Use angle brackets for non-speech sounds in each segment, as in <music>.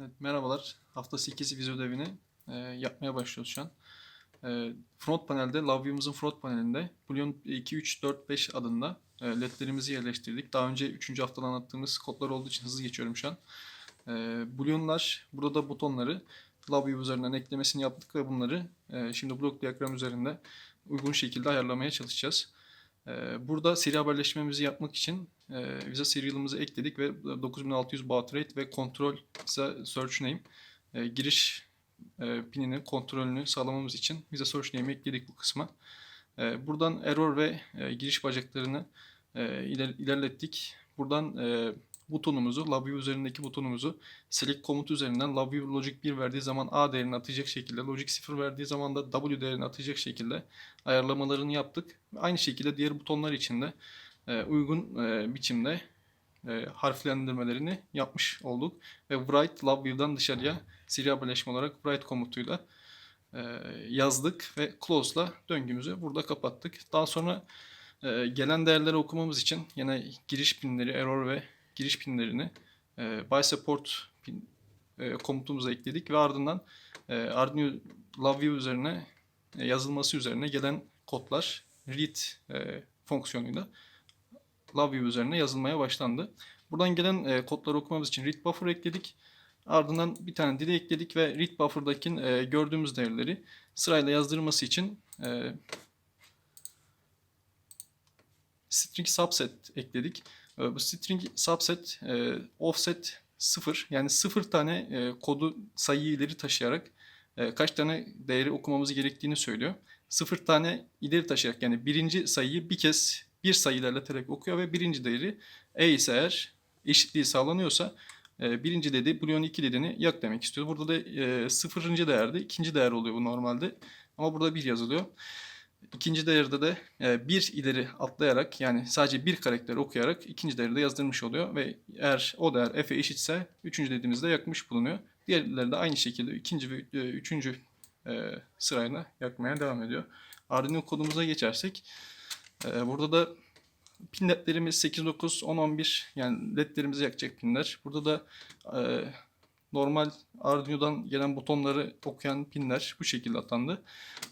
Evet, merhabalar. Hafta 8 vize ödevini e, yapmaya başlıyoruz şu an. E, front panelde, LoveView'umuzun front panelinde Boolean 2, 3, 4, 5 adında e, ledlerimizi yerleştirdik. Daha önce 3. haftada anlattığımız kodlar olduğu için hızlı geçiyorum şu an. E, Boolean'lar, burada da butonları LoveView üzerinden eklemesini yaptık ve bunları e, şimdi blok diyagram üzerinde uygun şekilde ayarlamaya çalışacağız. E, burada seri haberleşmemizi yapmak için e, Visa serial'ımızı ekledik ve 9600 baud rate ve kontrol Visa search name e, giriş e, pininin kontrolünü sağlamamız için Visa search name'i ekledik bu kısma. E, buradan error ve e, giriş bacaklarını e, iler, ilerlettik. Buradan e, butonumuzu, LoveView üzerindeki butonumuzu select komutu üzerinden LoveView logic 1 verdiği zaman A değerini atacak şekilde, logic 0 verdiği zaman da W değerini atacak şekilde ayarlamalarını yaptık. Aynı şekilde diğer butonlar için de e, uygun e, biçimde e, harflendirmelerini yapmış olduk. Ve write LoveView'dan dışarıya seri haberleşme olarak write komutuyla e, yazdık ve close'la döngümüzü burada kapattık. Daha sonra e, gelen değerleri okumamız için yine giriş pinleri, error ve giriş pinlerini e, by support pin, e, komutumuza ekledik ve ardından e, Arduino LoveView üzerine e, yazılması üzerine gelen kodlar read e, fonksiyonuyla LoveView üzerine yazılmaya başlandı. Buradan gelen e, kodları okumamız için read buffer ekledik. Ardından bir tane dile ekledik ve read buffer'daki e, gördüğümüz değerleri sırayla yazdırması için e, string subset ekledik. E, bu string subset e, offset 0 yani 0 tane e, kodu sayıyı ileri taşıyarak e, kaç tane değeri okumamız gerektiğini söylüyor. 0 tane ileri taşıyarak yani birinci sayıyı bir kez bir sayı ilerleterek okuyor ve birinci değeri e ise eğer eşitliği sağlanıyorsa e, birinci dedi Boolean 2 dediğini yak demek istiyor. Burada da e, sıfırıncı değerde ikinci değer oluyor bu normalde. Ama burada bir yazılıyor. İkinci değerde de e, bir ileri atlayarak yani sadece bir karakter okuyarak ikinci değeri de yazdırmış oluyor. Ve eğer o değer f'e eşitse üçüncü dediğimizde yakmış bulunuyor. Diğerleri de aynı şekilde ikinci ve e, üçüncü e, sırayla yakmaya devam ediyor. Arduino kodumuza geçersek e, burada da pin ledlerimiz 8, 9, 10, 11 yani ledlerimizi yakacak pinler. Burada da e, normal Arduino'dan gelen butonları okuyan pinler bu şekilde atandı.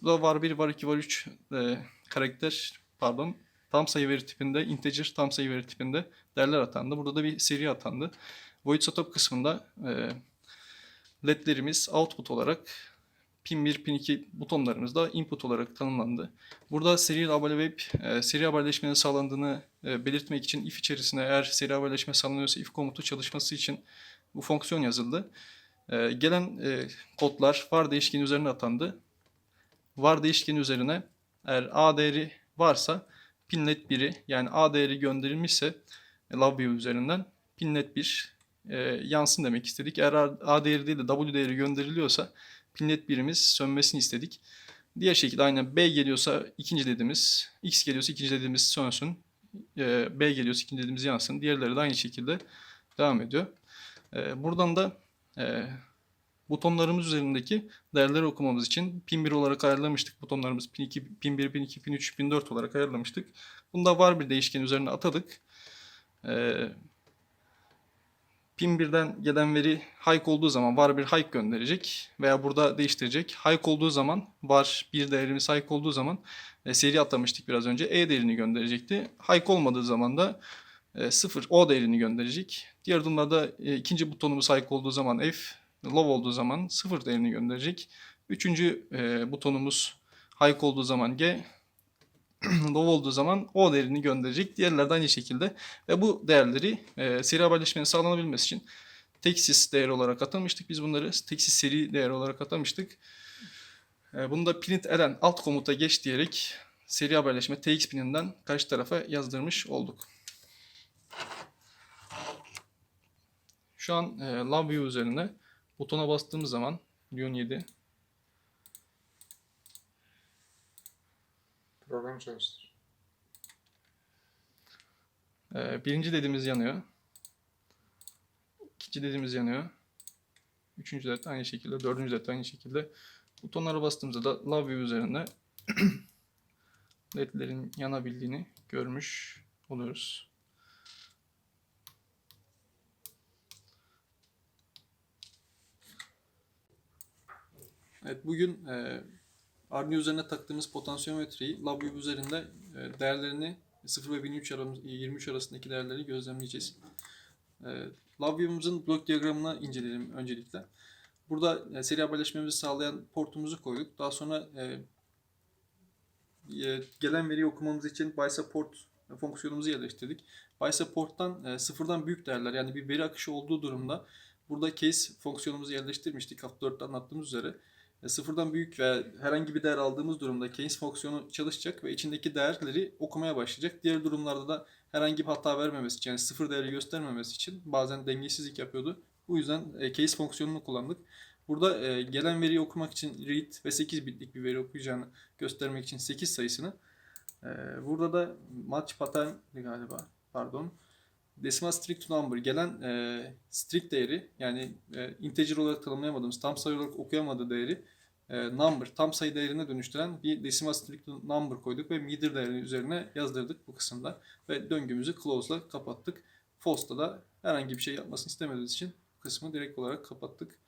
Bu da var 1, var 2, var 3 e, karakter pardon tam sayı veri tipinde integer tam sayı veri tipinde değerler atandı. Burada da bir seri atandı. Void setup kısmında e, ledlerimiz output olarak pin 1, pin 2 butonlarımız da input olarak tanımlandı. Burada serial abone web e, seri haberleşmenin sağlandığını e, belirtmek için if içerisine eğer seri haberleşme sağlanıyorsa if komutu çalışması için bu fonksiyon yazıldı. E, gelen e, kodlar var değişkeni üzerine atandı. Var değişkeni üzerine eğer a değeri varsa pinlet 1'i yani a değeri gönderilmişse e, LoveView üzerinden pinlet 1 e, yansın demek istedik. Eğer a değeri değil de w değeri gönderiliyorsa pinlet birimiz sönmesini istedik. Diğer şekilde aynen B geliyorsa ikinci dediğimiz, X geliyorsa ikinci dediğimiz sönsün. E, B geliyorsa ikinci dediğimiz yansın. Diğerleri de aynı şekilde devam ediyor. E, buradan da e, butonlarımız üzerindeki değerleri okumamız için pin 1 olarak ayarlamıştık. Butonlarımız pin 2, pin 1, pin 2, pin 3, pin 4 olarak ayarlamıştık. Bunda var bir değişken üzerine atadık. E, pin 1'den gelen veri hike olduğu zaman var bir hike gönderecek veya burada değiştirecek. Hike olduğu zaman var bir değerimiz hike olduğu zaman e, seri atlamıştık biraz önce e değerini gönderecekti. Hike olmadığı zaman da e, 0 o değerini gönderecek. Diğer durumlarda e, ikinci butonumuz hike olduğu zaman f, low olduğu zaman 0 değerini gönderecek. Üçüncü e, butonumuz hike olduğu zaman g, <clears throat> low olduğu zaman o değerini gönderecek. Diğerleri de aynı şekilde. Ve bu değerleri e, seri haberleşmenin sağlanabilmesi için Texas değeri olarak atamıştık. Biz bunları Texas seri değer olarak atamıştık. E, bunu da print elen alt komuta geç diyerek seri haberleşme TX pininden karşı tarafa yazdırmış olduk. Şu an e, LoveView üzerine butona bastığımız zaman Lyon 7 Program çalıştır. Ee, birinci dediğimiz yanıyor. İkinci dediğimiz yanıyor. Üçüncü led aynı şekilde. Dördüncü led aynı şekilde. Butonlara bastığımızda da Love View üzerinde <clears throat> ledlerin yanabildiğini görmüş oluyoruz. Evet, bugün e, Arduino üzerine taktığımız potansiyometreyi LabVIEW üzerinde e, değerlerini 0 ve 1023 aram- 23 arasındaki değerleri gözlemleyeceğiz. E, LabVIEW'umuzun blok diyagramını inceleyelim öncelikle. Burada e, seri haberleşmemizi sağlayan portumuzu koyduk. Daha sonra e, e, gelen veriyi okumamız için BiSupport fonksiyonumuzu yerleştirdik. BiSupport'tan e, sıfırdan büyük değerler yani bir veri akışı olduğu durumda burada case fonksiyonumuzu yerleştirmiştik hafta 4'te anlattığımız üzere. E, sıfırdan büyük ve herhangi bir değer aldığımız durumda case fonksiyonu çalışacak ve içindeki değerleri okumaya başlayacak. Diğer durumlarda da herhangi bir hata vermemesi için yani sıfır değeri göstermemesi için bazen dengesizlik yapıyordu. Bu yüzden e, case fonksiyonunu kullandık. Burada e, gelen veriyi okumak için read ve 8 bitlik bir veri okuyacağını göstermek için 8 sayısını e, burada da match pattern galiba pardon decimal strict number gelen e, strict değeri yani e, integer olarak tanımlayamadığımız tam sayı olarak okuyamadığı değeri number tam sayı değerine dönüştüren bir decimal strict number koyduk ve meter değerini üzerine yazdırdık bu kısımda ve döngümüzü close'la kapattık. False'da da herhangi bir şey yapmasını istemediğimiz için bu kısmı direkt olarak kapattık.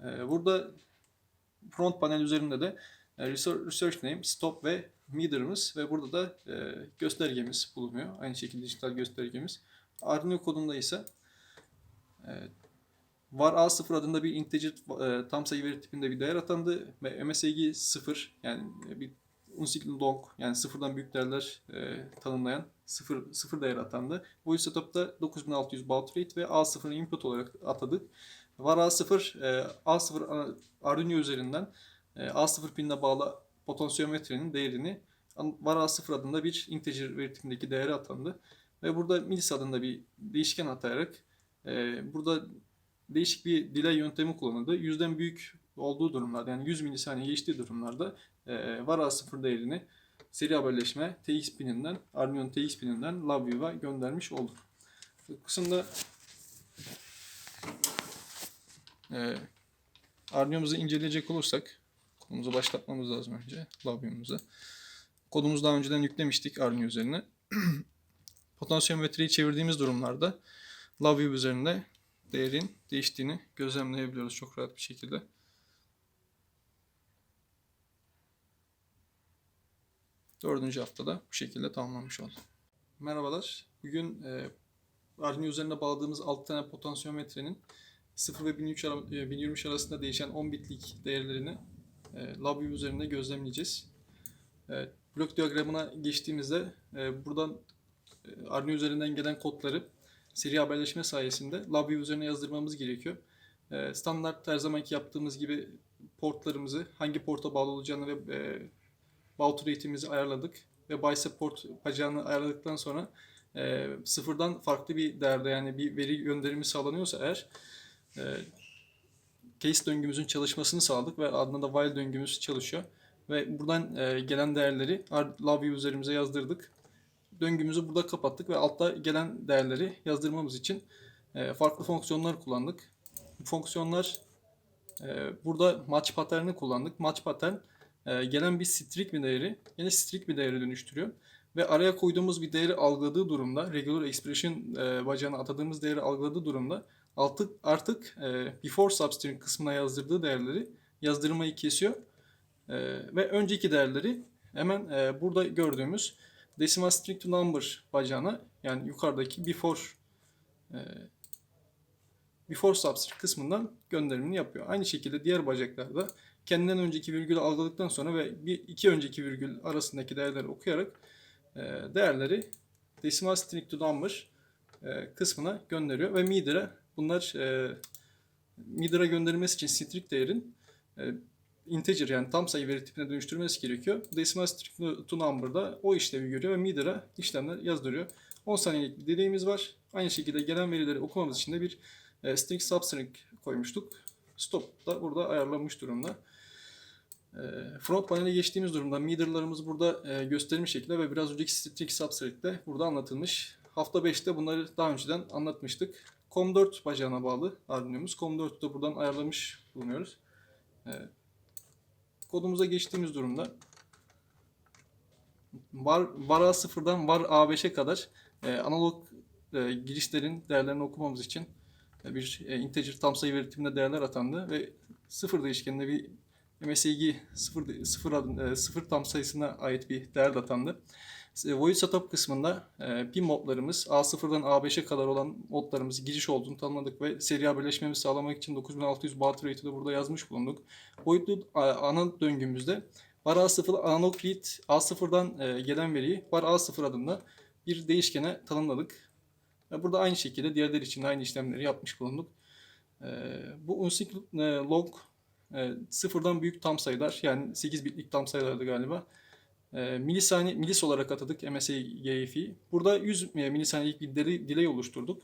E, burada front panel üzerinde de e, research name, stop ve meter'ımız ve burada da e, göstergemiz bulunuyor. Aynı şekilde dijital göstergemiz. Arduino kodunda ise e, var A0 adında bir integer e, tam sayı veri tipinde bir değer atandı ve MSG 0 yani bir unsigned long yani sıfırdan büyük değerler e, tanımlayan sıfır, sıfır değer atandı. Bu setup'ta 9600 baud rate ve A0'ı input olarak atadık. Var A0 e, A0 Arduino üzerinden e, A0 pinine bağlı potansiyometrenin değerini var A0 adında bir integer veri tipindeki değeri atandı. Ve burada milis adında bir değişken atayarak e, burada değişik bir delay yöntemi kullanıldı. Yüzden büyük olduğu durumlarda yani 100 milisaniye geçtiği durumlarda e, var A0 değerini seri haberleşme TX pininden, Arduino TX pininden LabVIEW'a göndermiş olduk. Bu kısımda e, Arduino'muzu inceleyecek olursak kodumuzu başlatmamız lazım önce LabVIEW'umuzu. Kodumuzu daha önceden yüklemiştik Arduino üzerine. <clears throat> Potansiyometreyi çevirdiğimiz durumlarda LabVIEW üzerinde değerin değiştiğini gözlemleyebiliyoruz çok rahat bir şekilde. Dördüncü haftada bu şekilde tamamlanmış oldu. Merhabalar. Bugün e, Arduino üzerine bağladığımız 6 tane potansiyometrenin 0 ve 1003 ara, e, 1023 arasında değişen 10 bitlik değerlerini e, LabVIEW üzerinde gözlemleyeceğiz. E, blok diyagramına geçtiğimizde e, buradan e, Arduino üzerinden gelen kodları seri haberleşme sayesinde LabVIEW üzerine yazdırmamız gerekiyor. E, standart her zamanki yaptığımız gibi portlarımızı hangi porta bağlı olacağını ve e, baud rate'imizi ayarladık ve BiSupport bacağını ayarladıktan sonra e, sıfırdan farklı bir değerde yani bir veri gönderimi sağlanıyorsa eğer e, case döngümüzün çalışmasını sağladık ve ardından da while döngümüz çalışıyor. Ve buradan e, gelen değerleri LabVIEW üzerimize yazdırdık. Döngümüzü burada kapattık ve altta gelen değerleri yazdırmamız için e, farklı fonksiyonlar kullandık. Bu fonksiyonlar e, burada match pattern'ı kullandık. Match pattern e, gelen bir string bir değeri yine string bir değere dönüştürüyor. Ve araya koyduğumuz bir değeri algıladığı durumda, regular expression bacağına atadığımız değeri algıladığı durumda artık, artık before substring kısmına yazdırdığı değerleri yazdırmayı kesiyor. Ve önceki değerleri hemen burada gördüğümüz decimal string to number bacağına yani yukarıdaki before e, before substring kısmından gönderimini yapıyor. Aynı şekilde diğer bacaklarda kendinden önceki virgülü algıladıktan sonra ve bir iki önceki virgül arasındaki değerleri okuyarak e, değerleri decimal string to number e, kısmına gönderiyor ve meter'a bunlar e, meter'a gönderilmesi için string değerin e, integer yani tam sayı veri tipine dönüştürmesi gerekiyor. Decimal string to number'da o işlevi görüyor ve meter'a işlemler yazdırıyor. 10 saniyelik bir deneyimiz var. Aynı şekilde gelen verileri okumamız için de bir e, string substring koymuştuk. Stop da burada ayarlanmış durumda. E, front panele geçtiğimiz durumda meter'larımız burada e, gösterilmiş şekilde ve biraz önceki string substring de burada anlatılmış. Hafta 5'te bunları daha önceden anlatmıştık. COM4 bacağına bağlı Arduino'muz. COM4'ü de buradan ayarlamış bulunuyoruz. E, kodumuza geçtiğimiz durumda. Var, var A0'dan var A5'e kadar e, analog e, girişlerin değerlerini okumamız için e, bir e, integer tam sayı veri tipinde değerler atandı ve sıfır değişkeninde bir MSIG 0, 0, adı- e, 0 tam sayısına ait bir değer de atandı. E, Void setup kısmında e, pin modlarımız A0'dan A5'e kadar olan modlarımız giriş olduğunu tanımladık ve seri haberleşmemizi sağlamak için 9600 baud rate'i de burada yazmış bulunduk. Void'lu a- ana döngümüzde var A0 analog read A0'dan e, gelen veriyi var A0 adında bir değişkene tanımladık. Ve burada aynı şekilde diğerleri için aynı işlemleri yapmış bulunduk. E, bu unsync e, log e, sıfırdan büyük tam sayılar yani 8 bitlik tam sayılardı galiba. E, milisaniye, milis olarak atadık MSIGF'i. Burada 100 milisaniyelik bir delay, oluşturduk.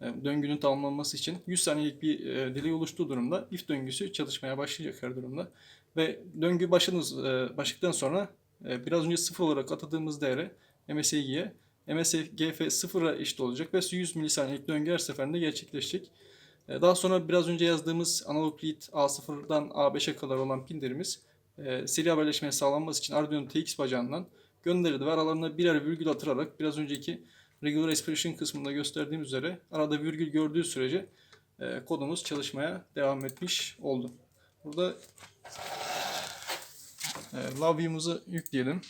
E, döngünün tamamlanması için 100 saniyelik bir e, delay oluştuğu durumda if döngüsü çalışmaya başlayacak her durumda. Ve döngü başınız e, başladıktan sonra e, biraz önce sıfır olarak atadığımız değere MSIG'ye MSGF sıfıra eşit olacak ve 100 milisaniyelik döngü her seferinde gerçekleşecek. E, Daha sonra biraz önce yazdığımız analog read A0'dan A5'e kadar olan pinlerimiz e, seri haberleşmeye sağlanması için Arduino TX bacağından gönderildi ve aralarına birer virgül atırarak biraz önceki regular expression kısmında gösterdiğim üzere arada virgül gördüğü sürece e, kodumuz çalışmaya devam etmiş oldu. Burada e, yükleyelim.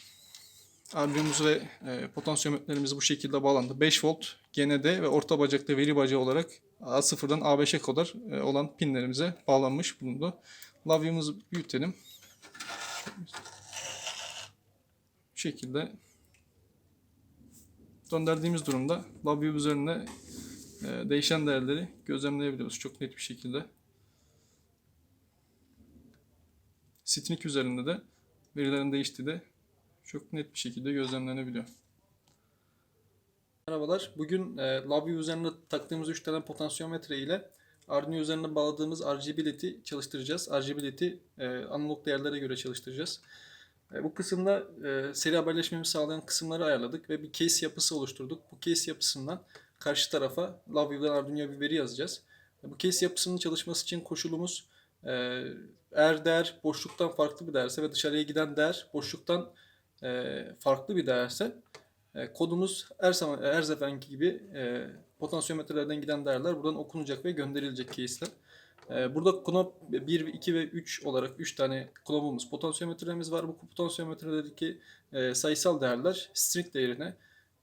Arduino'muz ve e, potansiyometrelerimiz bu şekilde bağlandı. 5 volt GND ve orta bacakta veri bacağı olarak A0'dan A5'e kadar e, olan pinlerimize bağlanmış bulundu. LoveView'umuzu büyütelim. Bu şekilde döndürdüğümüz durumda LoveView üzerinde e, değişen değerleri gözlemleyebiliyoruz çok net bir şekilde. String üzerinde de verilerin değiştiği de çok net bir şekilde gözlemlenebiliyor. Merhabalar. Bugün e, LabVIEW üzerinde taktığımız 3 tane potansiyometre ile Arduino üzerinde bağladığımız RGB LED'i çalıştıracağız. RGB LED'i e, analog değerlere göre çalıştıracağız. E, bu kısımda e, seri haberleşmemizi sağlayan kısımları ayarladık ve bir case yapısı oluşturduk. Bu case yapısından karşı tarafa LabVIEW'dan Arduino'ya bir veri yazacağız. E, bu case yapısının çalışması için koşulumuz e, eğer değer boşluktan farklı bir değerse ve dışarıya giden değer boşluktan e, farklı bir değerse e, kodumuz her zaman her zamanki gibi e, potansiyometrelerden giden değerler buradan okunacak ve gönderilecek case'ler. E, burada knop 1, 2 ve 3 olarak 3 tane knopumuz, potansiyometremiz var. Bu potansiyometrelerdeki e, sayısal değerler string değerine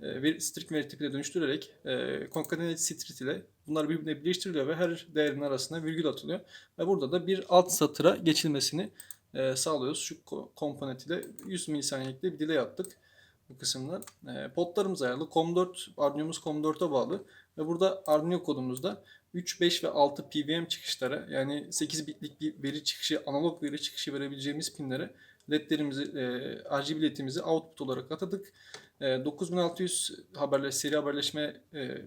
e, veri, string veri tipine dönüştürerek e, concatenate string ile bunlar birbirine birleştiriliyor ve her değerin arasına virgül atılıyor. Ve burada da bir alt satıra geçilmesini e, sağlıyoruz. Şu ko- komponent ile 100 milisaniyelik de bir delay attık bu kısımda. E, potlarımız ayarlı. COM4, Arduino'muz COM4'e bağlı. Ve burada Arduino kodumuzda 3, 5 ve 6 PWM çıkışlara yani 8 bitlik bir veri çıkışı, analog veri çıkışı verebileceğimiz pinlere ledlerimizi, e, RGB ledimizi output olarak atadık. E, 9600 haberleş, seri haberleşme e,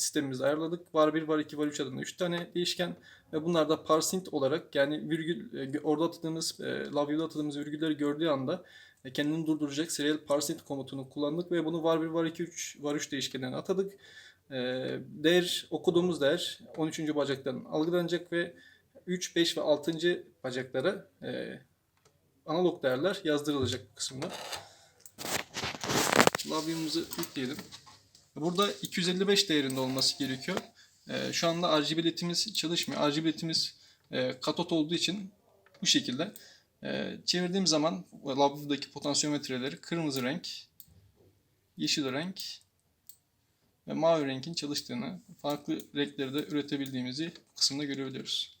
sistemimizi ayarladık. Var 1, var 2, var 3 adında 3 tane değişken ve bunlar da parsing olarak yani virgül e, orada atadığımız, e, LoveView'da atadığımız virgülleri gördüğü anda e, kendini durduracak serial parsing komutunu kullandık ve bunu var 1, var 2, 3, var 3 değişkenlerine atadık. E, değer, okuduğumuz değer 13. bacaktan algılanacak ve 3, 5 ve 6. bacaklara analog değerler yazdırılacak bu kısımda. LoveView'umuzu yükleyelim. Burada 255 değerinde olması gerekiyor. Ee, şu anda RGB ledimiz çalışmıyor. RGB ledimiz e, katot olduğu için bu şekilde. Ee, çevirdiğim zaman LabVIEW'daki potansiyometreleri kırmızı renk, yeşil renk ve mavi renkin çalıştığını, farklı renkleri de üretebildiğimizi kısımda görebiliyoruz.